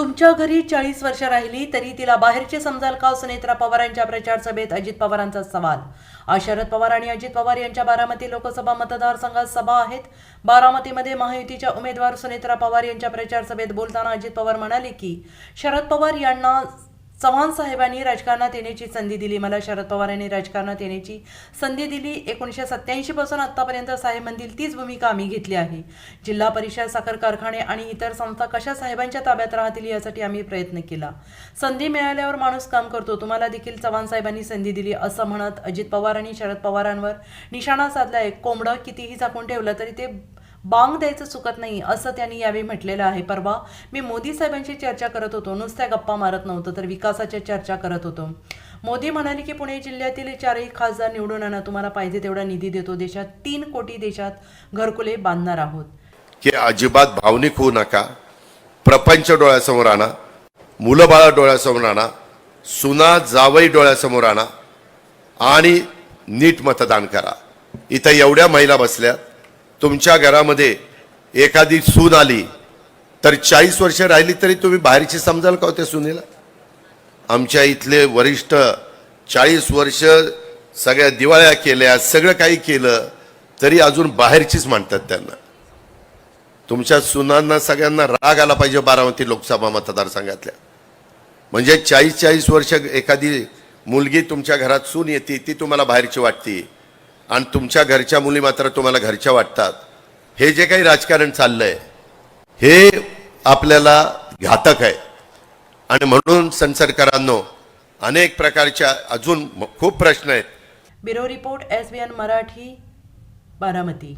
तुमच्या घरी चाळीस वर्ष राहिली तरी तिला बाहेरचे समजाल का? सुनेत्रा पवारांच्या प्रचार सभेत अजित पवारांचा सवाल. आज शरद पवार आणि अजित पवार यांच्या बारामती लोकसभा मतदारसंघात सभा आहेत. बारामतीमध्ये महायुतीच्या उमेदवार सुनेत्रा पवार यांच्या प्रचार सभेत बोलताना अजित पवार म्हणाले की शरद पवार यांना चव्हाण साहेबांनी राजकारणात येण्याची संधी दिली. मला शरद पवार यांनी राजकारणात येण्याची संधी दिली. एकोणीसशे सत्त्याऐंशीपासून आत्तापर्यंत साहेबांतील साहेब तीच भूमिका आम्ही घेतली आहे. जिल्हा परिषद साखर कारखाने आणि इतर संस्था कशा साहेबांच्या ताब्यात राहतील यासाठी आम्ही प्रयत्न केला. संधी मिळाल्यावर माणूस काम करतो. तुम्हाला देखील चव्हाण साहेबांनी संधी दिली असं म्हणत अजित पवार आणि शरद पवारांवर निशाणा साधलाय. कोंबडं कितीही झाकून ठेवलं तरी ते बांग द्यायचं चुकत नाही असं त्यांनी यावेळी म्हटलेलं आहे. परवा मी मोदी साहेबांशी चर्चा करत होतो. नुसत्या गप्पा मारत नव्हतं तर विकासाच्या चर्चा करत होतो. मोदी म्हणाले की पुणे जिल्ह्यातील चारही खासदार निवडून आणा. तुम्हाला पाहिजे तेवढा निधी देतो. देशात तीन कोटी देशात घरकुले बांधणार आहोत. की अजिबात भावनिक होऊ नका. प्रपंच डोळ्यासमोर आणा. मुलं बाळा डोळ्यासमोर आणा. सुना जावई डोळ्यासमोर आणा. आणि नीट मतदान करा. इथं एवढ्या महिला बसल्या तुमच्या घरामध्ये एखादी सून आली तर चाळीस वर्ष राहिली तरी तुम्ही बाहेरची समजाल का हो त्या सुनेला? आमच्या इथले वरिष्ठ चाळीस वर्ष सगळ्या दिवाळ्या केल्या सगळं काही केलं तरी अजून बाहेरचीच म्हणतात त्यांना. तुमच्या सुनांना सगळ्यांना राग आला पाहिजे बारामती लोकसभा मतदारसंघातल्या. म्हणजे चाळीस चाळीस वर्ष एखादी मुलगी तुमच्या घरात सून येते ती तुम्हाला बाहेरची वाटते. आणि तुमच्या घरच्या मुली मात्र तुम्हाला घरच्या वाटतात. हे जे काही राजकारण चाललंय हे आपल्याला घातक आहे. आणि म्हणून संसदकरांनो अनेक प्रकारच्या अजून खूप प्रश्न आहेत. Bureau report S B N Marathi Baramati.